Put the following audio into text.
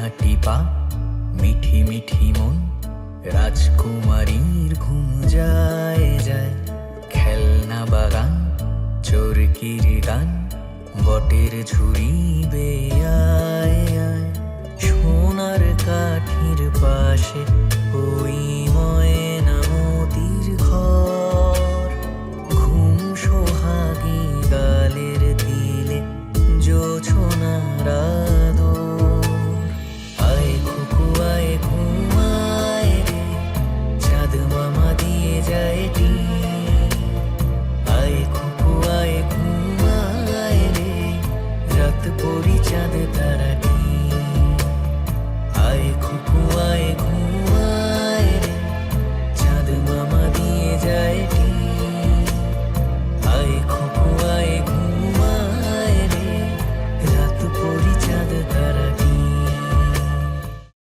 হাঁটি পা, মিঠি মিঠি মন, রাজকুমারীর ঘুম যায় যায়। খেলনা বাগান, চোরকির গান, বটের ঝুড়ি বেয়ায় সোনার কাঠির পাশে ওই ময়না মতির ঘর। ঘুম সোহাগী গালের তিলে জোছনারা চাঁদে